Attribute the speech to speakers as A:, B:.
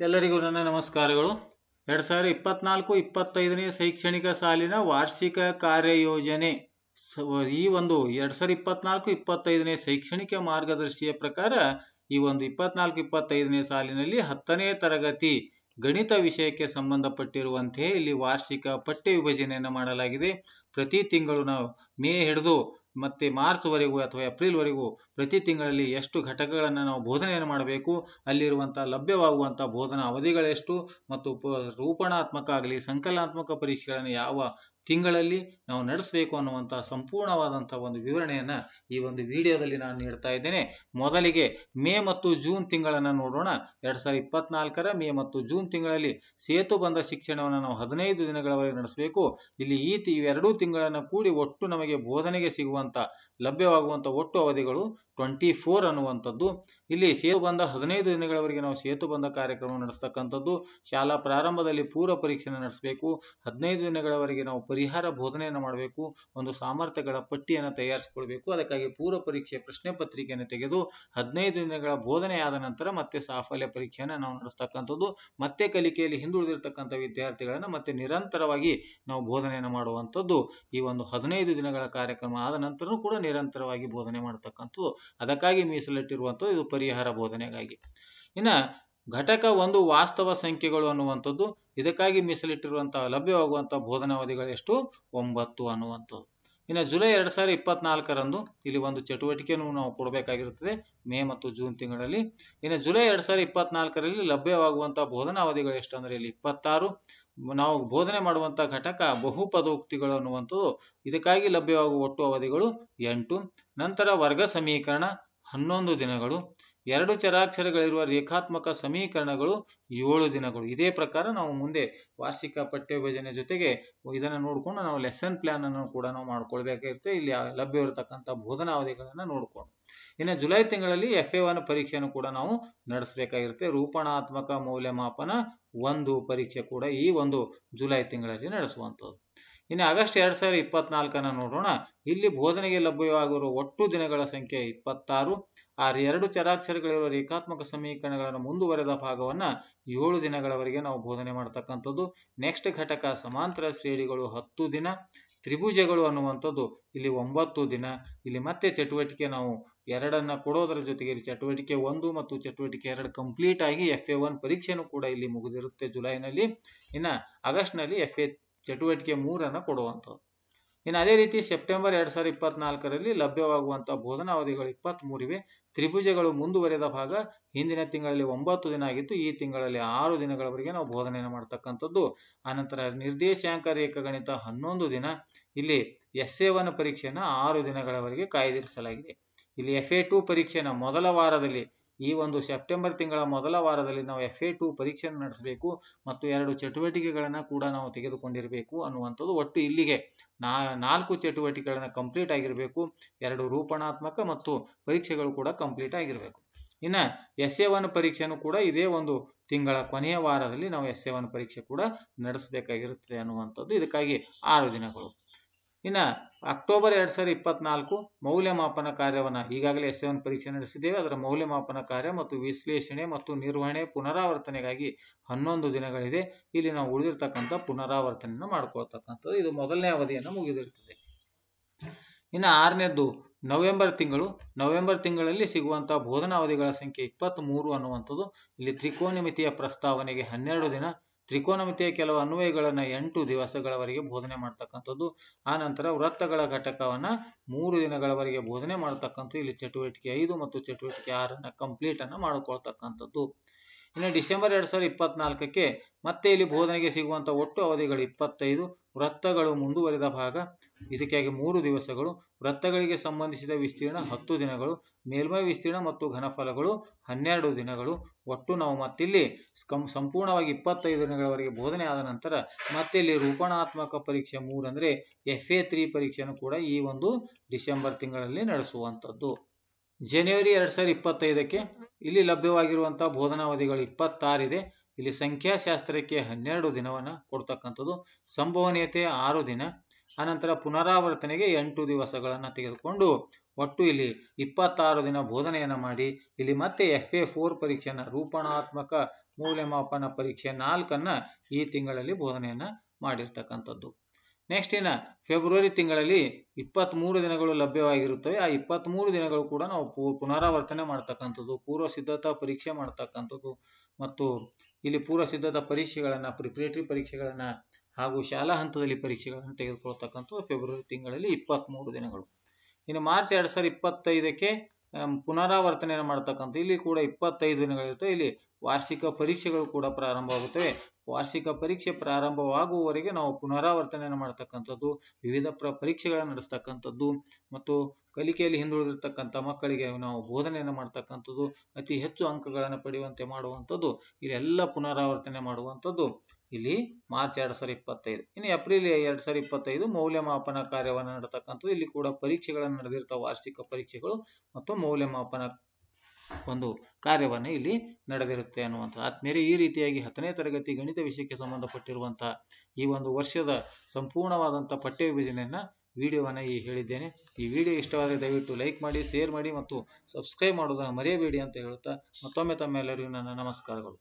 A: ಎಲ್ಲರಿಗೂ ನನ್ನ ನಮಸ್ಕಾರಗಳು. ಎರಡ್ ಸಾವಿರದ ಇಪ್ಪತ್ನಾಲ್ಕು ಇಪ್ಪತ್ತೈದನೇ ಶೈಕ್ಷಣಿಕ ಸಾಲಿನ ವಾರ್ಷಿಕ ಕಾರ್ಯಯೋಜನೆ. ಈ ಒಂದು ಎರಡ್ ಸಾವಿರದ ಇಪ್ಪತ್ನಾಲ್ಕು ಇಪ್ಪತ್ತೈದನೇ ಶೈಕ್ಷಣಿಕ ಮಾರ್ಗದರ್ಶಿಯ ಪ್ರಕಾರ ಈ ಒಂದು ಇಪ್ಪತ್ನಾಲ್ಕು ಇಪ್ಪತ್ತೈದನೇ ಸಾಲಿನಲ್ಲಿ ಹತ್ತನೇ ತರಗತಿ ಗಣಿತ ವಿಷಯಕ್ಕೆ ಸಂಬಂಧಪಟ್ಟಿರುವಂತೆ ಇಲ್ಲಿ ವಾರ್ಷಿಕ ಪಠ್ಯ ವಿಭಜನೆಯನ್ನು ಮಾಡಲಾಗಿದೆ. ಪ್ರತಿ ತಿಂಗಳು ನಾವು ಮೇ ಹಿಡಿದು ಮತ್ತೆ ಮಾರ್ಚ್ ವರೆಗೂ ಅಥವಾ ಏಪ್ರಿಲ್ ವರೆಗೂ ಪ್ರತಿ ತಿಂಗಳಲ್ಲಿ ಎಷ್ಟು ಘಟಕಗಳನ್ನು ನಾವು ಬೋಧನೆಯನ್ನು ಮಾಡಬೇಕು ಅಲ್ಲಿರುವಂತಹ ಲಭ್ಯವಾಗುವಂಥ ಬೋಧನಾ ಅವಧಿಗಳೆಷ್ಟು ಮತ್ತು ರೂಪಣಾತ್ಮಕ ಆಗಲಿ, ಸಂಕಲನಾತ್ಮಕ ಪರೀಕ್ಷೆಗಳನ್ನು ಯಾವ ತಿಂಗಳಲ್ಲಿ ನಾವು ನಡೆಸಬೇಕು ಅನ್ನುವಂತಹ ಸಂಪೂರ್ಣವಾದಂತಹ ಒಂದು ವಿವರಣೆಯನ್ನ ಈ ಒಂದು ವಿಡಿಯೋದಲ್ಲಿ ನಾನು ನೀಡ್ತಾ ಇದ್ದೇನೆ. ಮೊದಲಿಗೆ ಮೇ ಮತ್ತು ಜೂನ್ ತಿಂಗಳನ್ನ ನೋಡೋಣ. ಎರಡ್ ಸಾವಿರದ ಇಪ್ಪತ್ನಾಲ್ಕರ ಮೇ ಮತ್ತು ಜೂನ್ ತಿಂಗಳಲ್ಲಿ ಸೇತು ಬಂದ ಶಿಕ್ಷಣವನ್ನು ನಾವು ಹದಿನೈದು ದಿನಗಳವರೆಗೆ ನಡೆಸಬೇಕು. ಇಲ್ಲಿ ಈ ಎರಡೂ ತಿಂಗಳನ್ನು ಕೂಡಿ ಒಟ್ಟು ನಮಗೆ ಬೋಧನೆಗೆ ಸಿಗುವಂತ ಲಭ್ಯವಾಗುವಂತ ಒಟ್ಟು ಅವಧಿಗಳು ಟ್ವೆಂಟಿ ಫೋರ್ ಅನ್ನುವಂಥದ್ದು. ಇಲ್ಲಿ ಸೇತು ಬಂದ ಹದಿನೈದು ದಿನಗಳವರೆಗೆ ನಾವು ಸೇತು ಬಂದ ಕಾರ್ಯಕ್ರಮ ನಡೆಸ್ತಕ್ಕಂಥದ್ದು. ಶಾಲಾ ಪ್ರಾರಂಭದಲ್ಲಿ ಪೂರ್ವ ಪರೀಕ್ಷೆಯನ್ನು ನಡೆಸಬೇಕು. ಹದಿನೈದು ದಿನಗಳವರೆಗೆ ನಾವು ಪರಿಹಾರ ಬೋಧನೆಯನ್ನು ಮಾಡಬೇಕು. ಒಂದು ಸಾಮರ್ಥ್ಯಗಳ ಪಟ್ಟಿಯನ್ನು ತಯಾರಿಸಿಕೊಳ್ಬೇಕು. ಅದಕ್ಕಾಗಿ ಪೂರ್ವ ಪರೀಕ್ಷೆ ಪ್ರಶ್ನೆ ಪತ್ರಿಕೆಯನ್ನು ತೆಗೆದು ಹದಿನೈದು ದಿನಗಳ ಬೋಧನೆ ಆದ ನಂತರ ಮತ್ತೆ ಸಾಫಲ್ಯ ಪರೀಕ್ಷೆಯನ್ನು ನಾವು ನಡೆಸ್ತಕ್ಕಂಥದ್ದು. ಮತ್ತೆ ಕಲಿಕೆಯಲ್ಲಿ ಹಿಂದುಳಿದಿರ್ತಕ್ಕಂಥ ವಿದ್ಯಾರ್ಥಿಗಳನ್ನು ಮತ್ತೆ ನಿರಂತರವಾಗಿ ನಾವು ಬೋಧನೆಯನ್ನು ಮಾಡುವಂಥದ್ದು. ಈ ಒಂದು ಹದಿನೈದು ದಿನಗಳ ಕಾರ್ಯಕ್ರಮ ಆದ ನಂತರ ಕೂಡ ನಿರಂತರವಾಗಿ ಬೋಧನೆ ಮಾಡತಕ್ಕಂಥದ್ದು. ಅದಕ್ಕಾಗಿ ಮೀಸಲಿಟ್ಟಿರುವಂಥದ್ದು ಇದು ಪರಿಹಾರ ಬೋಧನೆಗಾಗಿ. ಇನ್ನ ಘಟಕ ಒಂದು ವಾಸ್ತವ ಸಂಖ್ಯೆಗಳು ಅನ್ನುವಂಥದ್ದು, ಇದಕ್ಕಾಗಿ ಮೀಸಲಿಟ್ಟಿರುವಂತಹ ಲಭ್ಯವಾಗುವಂತಹ ಬೋಧನಾವಧಿಗಳು ಎಷ್ಟು? ಒಂಬತ್ತು ಅನ್ನುವಂಥದ್ದು. ಇನ್ನು ಜುಲೈ ಎರಡ್ ಸಾವಿರದ ಇಪ್ಪತ್ನಾಲ್ಕರಂದು ಇಲ್ಲಿ ಒಂದು ಚಟುವಟಿಕೆಯನ್ನು ನಾವು ಕೊಡಬೇಕಾಗಿರುತ್ತದೆ, ಮೇ ಮತ್ತು ಜೂನ್ ತಿಂಗಳಲ್ಲಿ. ಇನ್ನು ಜುಲೈ ಎರಡ್ ಸಾವಿರದ ಇಪ್ಪತ್ನಾಲ್ಕರಲ್ಲಿ ಲಭ್ಯವಾಗುವಂತಹ ಬೋಧನಾವಧಿಗಳು ಎಷ್ಟು ಅಂದ್ರೆ ಇಲ್ಲಿ ಇಪ್ಪತ್ತಾರು. ನಾವು ಬೋಧನೆ ಮಾಡುವಂತಹ ಘಟಕ ಬಹುಪದೋಕ್ತಿಗಳು ಅನ್ನುವಂಥದ್ದು. ಇದಕ್ಕಾಗಿ ಲಭ್ಯವಾಗುವ ಒಟ್ಟು ಅವಧಿಗಳು ಎಂಟು. ನಂತರ ವರ್ಗ ಸಮೀಕರಣ ಹನ್ನೊಂದು ದಿನಗಳು. ಎರಡು ಚರಾಕ್ಷರಗಳಿರುವ ರೇಖಾತ್ಮಕ ಸಮೀಕರಣಗಳು ಏಳು ದಿನಗಳು. ಇದೇ ಪ್ರಕಾರ ನಾವು ಮುಂದೆ ವಾರ್ಷಿಕ ಪಠ್ಯ ವಿಭಜನೆ ಜೊತೆಗೆ ಇದನ್ನು ನೋಡಿಕೊಂಡು ನಾವು ಲೆಸನ್ ಪ್ಲಾನ್ ಅನ್ನು ಕೂಡ ನಾವು ಮಾಡ್ಕೊಳ್ಬೇಕಾಗಿರುತ್ತೆ. ಇಲ್ಲಿ ಲಭ್ಯವಿರತಕ್ಕಂಥ ಬೋಧನಾವಧಿಗಳನ್ನು ನೋಡ್ಕೊಂಡು. ಇನ್ನು ಜುಲೈ ತಿಂಗಳಲ್ಲಿ ಎಫ್ ಎ ಒನ್ ಪರೀಕ್ಷೆಯನ್ನು ಕೂಡ ನಾವು ನಡೆಸಬೇಕಾಗಿರುತ್ತೆ. ರೂಪಣಾತ್ಮಕ ಮೌಲ್ಯಮಾಪನ ಒಂದು ಪರೀಕ್ಷೆ ಕೂಡ ಈ ಒಂದು ಜುಲೈ ತಿಂಗಳಲ್ಲಿ ನಡೆಸುವಂಥದ್ದು. ಇನ್ನು ಆಗಸ್ಟ್ ಎರಡ್ ಸಾವಿರದ ಇಪ್ಪತ್ನಾಲ್ಕನ್ನು ನೋಡೋಣ. ಇಲ್ಲಿ ಬೋಧನೆಗೆ ಲಭ್ಯವಾಗಿರುವ ಒಟ್ಟು ದಿನಗಳ ಸಂಖ್ಯೆ ಇಪ್ಪತ್ತಾರು. ಆ ಎರಡು ಚರಾಕ್ಷರಗಳಿರುವ ರೇಖಾತ್ಮಕ ಸಮೀಕರಣಗಳನ್ನು ಮುಂದುವರೆದ ಭಾಗವನ್ನ ಏಳು ದಿನಗಳವರೆಗೆ ನಾವು ಬೋಧನೆ ಮಾಡತಕ್ಕಂಥದ್ದು. ನೆಕ್ಸ್ಟ್ ಘಟಕ ಸಮಾಂತರ ಶ್ರೇಣಿಗಳು ಹತ್ತು ದಿನ, ತ್ರಿಭುಜಗಳು ಅನ್ನುವಂಥದ್ದು ಇಲ್ಲಿ ಒಂಬತ್ತು ದಿನ. ಇಲ್ಲಿ ಮತ್ತೆ ಚಟುವಟಿಕೆ ನಾವು ಎರಡನ್ನ ಕೊಡೋದರ ಜೊತೆಗೆ ಇಲ್ಲಿ ಚಟುವಟಿಕೆ ಒಂದು ಮತ್ತು ಚಟುವಟಿಕೆ ಎರಡು ಕಂಪ್ಲೀಟ್ ಆಗಿ ಎಫ್ ಎ ಒನ್ ಪರೀಕ್ಷೆನೂ ಕೂಡ ಇಲ್ಲಿ ಮುಗಿದಿರುತ್ತೆ ಜುಲೈನಲ್ಲಿ. ಇನ್ನ ಆಗಸ್ಟ್ನಲ್ಲಿ ಎಫ್ ಎ ಚಟುವಟಿಕೆ ಮೂರನ್ನು ಕೊಡುವಂಥದ್ದು. ಇನ್ನು ಅದೇ ರೀತಿ ಸೆಪ್ಟೆಂಬರ್ ಎರಡು ಸಾವಿರದ ಇಪ್ಪತ್ನಾಲ್ಕರಲ್ಲಿ ಲಭ್ಯವಾಗುವಂಥ ಬೋಧನಾವಧಿಗಳು ಇಪ್ಪತ್ತ್ ಮೂರಿವೆ ತ್ರಿಭುಜಗಳು ಮುಂದುವರೆದ ಭಾಗ ಹಿಂದಿನ ತಿಂಗಳಲ್ಲಿ ಒಂಬತ್ತು ದಿನ ಆಗಿತ್ತು. ಈ ತಿಂಗಳಲ್ಲಿ ಆರು ದಿನಗಳವರೆಗೆ ನಾವು ಬೋಧನೆಯನ್ನು ಮಾಡ್ತಕ್ಕಂಥದ್ದು. ಆನಂತರ ನಿರ್ದೇಶಾಂಕ ರೇಖಗಣಿತ ಹನ್ನೊಂದು ದಿನ. ಇಲ್ಲಿ ಎಸ್ ಎ ಒನ್ ಪರೀಕ್ಷೆಯನ್ನು ಆರು ದಿನಗಳವರೆಗೆ ಕಾಯ್ದಿರಿಸಲಾಗಿದೆ. ಇಲ್ಲಿ ಎಫ್ ಎ ಟು ಪರೀಕ್ಷೆಯನ್ನು ಮೊದಲ ವಾರದಲ್ಲಿ ಈ ಒಂದು ಸೆಪ್ಟೆಂಬರ್ ತಿಂಗಳ ಮೊದಲ ವಾರದಲ್ಲಿ ನಾವು ಎಫ್ ಎ ಟು ಪರೀಕ್ಷೆಯನ್ನು ನಡೆಸಬೇಕು ಮತ್ತು ಎರಡು ಚಟುವಟಿಕೆಗಳನ್ನು ಕೂಡ ನಾವು ತೆಗೆದುಕೊಂಡಿರಬೇಕು ಅನ್ನುವಂಥದ್ದು ಒಟ್ಟು ಇಲ್ಲಿಗೆ. ನಾ, ನಾಲ್ಕು ಚಟುವಟಿಕೆಗಳನ್ನು ಕಂಪ್ಲೀಟ್ ಆಗಿರಬೇಕು, ಎರಡು ರೂಪಣಾತ್ಮಕ ಮತ್ತು ಪರೀಕ್ಷೆಗಳು ಕೂಡ ಕಂಪ್ಲೀಟ್ ಆಗಿರಬೇಕು. ಇನ್ನು ಎಸ್ ಎ ಒನ್ ಪರೀಕ್ಷೆನೂ ಕೂಡ ಇದೇ ಒಂದು ತಿಂಗಳ ಕೊನೆಯ ವಾರದಲ್ಲಿ ನಾವು ಎಸ್ ಎ ಒನ್ ಪರೀಕ್ಷೆ ಕೂಡ ನಡೆಸಬೇಕಾಗಿರುತ್ತದೆ ಅನ್ನುವಂಥದ್ದು ಇದಕ್ಕಾಗಿ ಆರು ದಿನಗಳು. ಇನ್ನ ಅಕ್ಟೋಬರ್ ಎರಡ್ ಸಾವಿರದ ಇಪ್ಪತ್ನಾಲ್ಕು ಮೌಲ್ಯಮಾಪನ ಕಾರ್ಯವನ್ನ ಈಗಾಗಲೇ ಎಸ್ ಒನ್ ಪರೀಕ್ಷೆ ನಡೆಸಿದ್ದೇವೆ. ಅದರ ಮೌಲ್ಯಮಾಪನ ಕಾರ್ಯ ಮತ್ತು ವಿಶ್ಲೇಷಣೆ ಮತ್ತು ನಿರ್ವಹಣೆ ಪುನರಾವರ್ತನೆಗಾಗಿ ಹನ್ನೊಂದು ದಿನಗಳಿದೆ. ಇಲ್ಲಿ ನಾವು ಉಳಿದಿರ್ತಕ್ಕಂಥ ಪುನರಾವರ್ತನೆಯನ್ನು ಮಾಡ್ಕೊಳ್ತಕ್ಕಂಥದ್ದು. ಇದು ಮೊದಲನೇ ಅವಧಿಯನ್ನು ಮುಗಿದಿರ್ತದೆ. ಇನ್ನು ಆರನೇದ್ದು, ನವೆಂಬರ್ ತಿಂಗಳು. ನವೆಂಬರ್ ತಿಂಗಳಲ್ಲಿ ಸಿಗುವಂತಹ ಬೋಧನಾವಧಿಗಳ ಸಂಖ್ಯೆ ಇಪ್ಪತ್ತ್ ಮೂರು ಅನ್ನುವಂಥದ್ದು. ಇಲ್ಲಿ ತ್ರಿಕೋನಮಿತಿಯ ಪ್ರಸ್ತಾವನೆಗೆ ಹನ್ನೆರಡು ದಿನ ತ್ರಿಕೋನಮಿತಿಯ ಕೆಲವು ಅನ್ವಯಗಳನ್ನ ಎಂಟು ದಿವಸಗಳವರೆಗೆ ಬೋಧನೆ ಮಾಡ್ತಕ್ಕಂಥದ್ದು. ಆ ನಂತರ ವೃತ್ತಗಳ ಘಟಕವನ್ನ ಮೂರು ದಿನಗಳವರೆಗೆ ಬೋಧನೆ ಮಾಡ್ತಕ್ಕಂಥದ್ದು. ಇಲ್ಲಿ ಚಟುವಟಿಕೆ ಐದು ಮತ್ತು ಚಟುವಟಿಕೆ ಆರನ್ನ ಕಂಪ್ಲೀಟ್ ಅನ್ನ ಮಾಡಿಕೊಳ್ತಕ್ಕಂಥದ್ದು. ಇನ್ನು ಡಿಸೆಂಬರ್ ಎರಡ್ ಸಾವಿರದ ಇಪ್ಪತ್ನಾಲ್ಕಕ್ಕೆ ಮತ್ತೆ ಇಲ್ಲಿ ಬೋಧನೆಗೆ ಸಿಗುವಂಥ ಒಟ್ಟು ಅವಧಿಗಳು ಇಪ್ಪತ್ತೈದು. ವೃತ್ತಗಳು ಮುಂದುವರಿದ ಭಾಗ. ಇದಕ್ಕಾಗಿ ಮೂರು ದಿವಸಗಳು. ವೃತ್ತಗಳಿಗೆ ಸಂಬಂಧಿಸಿದ ವಿಸ್ತೀರ್ಣ ಹತ್ತು ದಿನಗಳು. ಮೇಲ್ಮೈ ವಿಸ್ತೀರ್ಣ ಮತ್ತು ಘನಫಲಗಳು ಹನ್ನೆರಡು ದಿನಗಳು. ಒಟ್ಟು ನಾವು ಮತ್ತಿಲ್ಲಿ ಸಂಪೂರ್ಣವಾಗಿ ಇಪ್ಪತ್ತೈದು ದಿನಗಳವರೆಗೆ ಬೋಧನೆ ಆದ ನಂತರ ಮತ್ತೆ ಇಲ್ಲಿ ರೂಪಣಾತ್ಮಕ ಪರೀಕ್ಷೆ ಮೂರು ಅಂದ್ರೆ ಎಫ್ ಎ ತ್ರೀ ಪರೀಕ್ಷೆಯನ್ನು ಕೂಡ ಈ ಒಂದು ಡಿಸೆಂಬರ್ ತಿಂಗಳಲ್ಲಿ ನಡೆಸುವಂಥದ್ದು. ಜನವರಿ ಎರಡ್ ಸಾವಿರದ ಇಪ್ಪತ್ತೈದಕ್ಕೆ ಇಲ್ಲಿ ಲಭ್ಯವಾಗಿರುವಂತಹ ಬೋಧನಾವಧಿಗಳು ಇಪ್ಪತ್ತಾರಿದೆ. ಇಲ್ಲಿ ಸಂಖ್ಯಾಶಾಸ್ತ್ರಕ್ಕೆ ಹನ್ನೆರಡು ದಿನವನ್ನ ಕೊಡ್ತಕ್ಕಂಥದ್ದು. ಸಂಭವನೀಯತೆ ಆರು ದಿನ. ಆನಂತರ ಪುನರಾವರ್ತನೆಗೆ ಎಂಟು ದಿವಸಗಳನ್ನು ತೆಗೆದುಕೊಂಡು ಒಟ್ಟು ಇಲ್ಲಿ ಇಪ್ಪತ್ತಾರು ದಿನ ಬೋಧನೆಯನ್ನ ಮಾಡಿ. ಇಲ್ಲಿ ಮತ್ತೆ ಎಫ್ ಎ ಫೋರ್ ಪರೀಕ್ಷೆಯನ್ನ, ರೂಪಣಾತ್ಮಕ ಮೌಲ್ಯಮಾಪನ ಪರೀಕ್ಷೆ ನಾಲ್ಕನ್ನ ಈ ತಿಂಗಳಲ್ಲಿ ಬೋಧನೆಯನ್ನ ಮಾಡಿರ್ತಕ್ಕಂಥದ್ದು. ನೆಕ್ಸ್ಟ್ ಏನ? ಫೆಬ್ರವರಿ ತಿಂಗಳಲ್ಲಿ ಇಪ್ಪತ್ತ್ಮೂರು ದಿನಗಳು ಲಭ್ಯವಾಗಿರುತ್ತವೆ. ಆ ಇಪ್ಪತ್ತ್ಮೂರು ದಿನಗಳು ಕೂಡ ನಾವು ಪುನರಾವರ್ತನೆ ಮಾಡ್ತಕ್ಕಂಥದ್ದು ಪೂರ್ವ ಸಿದ್ಧತಾ ಪರೀಕ್ಷೆ ಮಾಡ್ತಕ್ಕಂಥದ್ದು ಮತ್ತು ಇಲ್ಲಿ ಪೂರ್ವ ಸಿದ್ಧತಾ ಪರೀಕ್ಷೆಗಳನ್ನು ಪ್ರಿಪರೇಟರಿ ಪರೀಕ್ಷೆಗಳನ್ನು ಹಾಗೂ ಶಾಲಾ ಹಂತದಲ್ಲಿ ಪರೀಕ್ಷೆಗಳನ್ನು ತೆಗೆದುಕೊಳ್ತಕ್ಕಂಥದ್ದು ಫೆಬ್ರವರಿ ತಿಂಗಳಲ್ಲಿ ಇಪ್ಪತ್ತ್ಮೂರು ದಿನಗಳು. ಇನ್ನು ಮಾರ್ಚ್ ಎರಡು ಸಾವಿರದ ಇಪ್ಪತ್ತೈದಕ್ಕೆ ಪುನರಾವರ್ತನೆಯನ್ನು ಮಾಡ್ತಕ್ಕಂಥ ಇಲ್ಲಿ ಕೂಡ ಇಪ್ಪತ್ತೈದು ದಿನಗಳಿರುತ್ತೆ. ಇಲ್ಲಿ ವಾರ್ಷಿಕ ಪರೀಕ್ಷೆಗಳು ಕೂಡ ಪ್ರಾರಂಭವಾಗುತ್ತವೆ. ವಾರ್ಷಿಕ ಪರೀಕ್ಷೆ ಪ್ರಾರಂಭವಾಗುವವರೆಗೆ ನಾವು ಪುನರಾವರ್ತನೆಯನ್ನು ಮಾಡ್ತಕ್ಕಂಥದ್ದು, ವಿವಿಧ ಪ್ರ ಪರೀಕ್ಷೆಗಳನ್ನು ನಡೆಸ್ತಕ್ಕಂಥದ್ದು ಮತ್ತು ಕಲಿಕೆಯಲ್ಲಿ ಹಿಂದುಳಿದಿರ್ತಕ್ಕಂಥ ಮಕ್ಕಳಿಗೆ ನಾವು ಬೋಧನೆಯನ್ನು ಮಾಡ್ತಕ್ಕಂಥದ್ದು, ಅತಿ ಹೆಚ್ಚು ಅಂಕಗಳನ್ನು ಪಡೆಯುವಂತೆ ಮಾಡುವಂಥದ್ದು ಇಲ್ಲೆಲ್ಲ ಪುನರಾವರ್ತನೆ ಮಾಡುವಂಥದ್ದು. ಇಲ್ಲಿ ಮಾರ್ಚ್ ಎರಡ್ ಸಾವಿರದ ಇಪ್ಪತ್ತೈದು. ಇನ್ನು ಏಪ್ರಿಲ್ ಎರಡ್ ಸಾವಿರದ ಇಪ್ಪತ್ತೈದು ಮೌಲ್ಯಮಾಪನ ಕಾರ್ಯವನ್ನು ನಡೆತಕ್ಕಂಥದ್ದು. ಇಲ್ಲಿ ಕೂಡ ಪರೀಕ್ಷೆಗಳನ್ನು ನಡೆದಿರ್ತಾವೆ, ವಾರ್ಷಿಕ ಪರೀಕ್ಷೆಗಳು ಮತ್ತು ಮೌಲ್ಯಮಾಪನ ಒಂದು ಕಾರ್ಯವನ್ನು ಇಲ್ಲಿ ನಡೆದಿರುತ್ತೆ ಅನ್ನುವಂಥ ಆತ್ಮೇಲೆ ಈ ರೀತಿಯಾಗಿ ಹತ್ತನೇ ತರಗತಿ ಗಣಿತ ವಿಷಯಕ್ಕೆ ಸಂಬಂಧಪಟ್ಟಿರುವಂಥ ಈ ಒಂದು ವರ್ಷದ ಸಂಪೂರ್ಣವಾದಂಥ ಪಠ್ಯ ವಿಭಜನೆಯನ್ನ ವಿಡಿಯೋವನ್ನು ಈ ಹೇಳಿದ್ದೇನೆ. ಈ ವಿಡಿಯೋ ಇಷ್ಟವಾದರೆ ದಯವಿಟ್ಟು ಲೈಕ್ ಮಾಡಿ, ಶೇರ್ ಮಾಡಿ ಮತ್ತು ಸಬ್ಸ್ಕ್ರೈಬ್ ಮಾಡೋದನ್ನು ಮರೆಯಬೇಡಿ ಅಂತ ಹೇಳುತ್ತಾ ಮತ್ತೊಮ್ಮೆ ತಮ್ಮೆಲ್ಲರಿಗೂ ನನ್ನ ನಮಸ್ಕಾರಗಳು.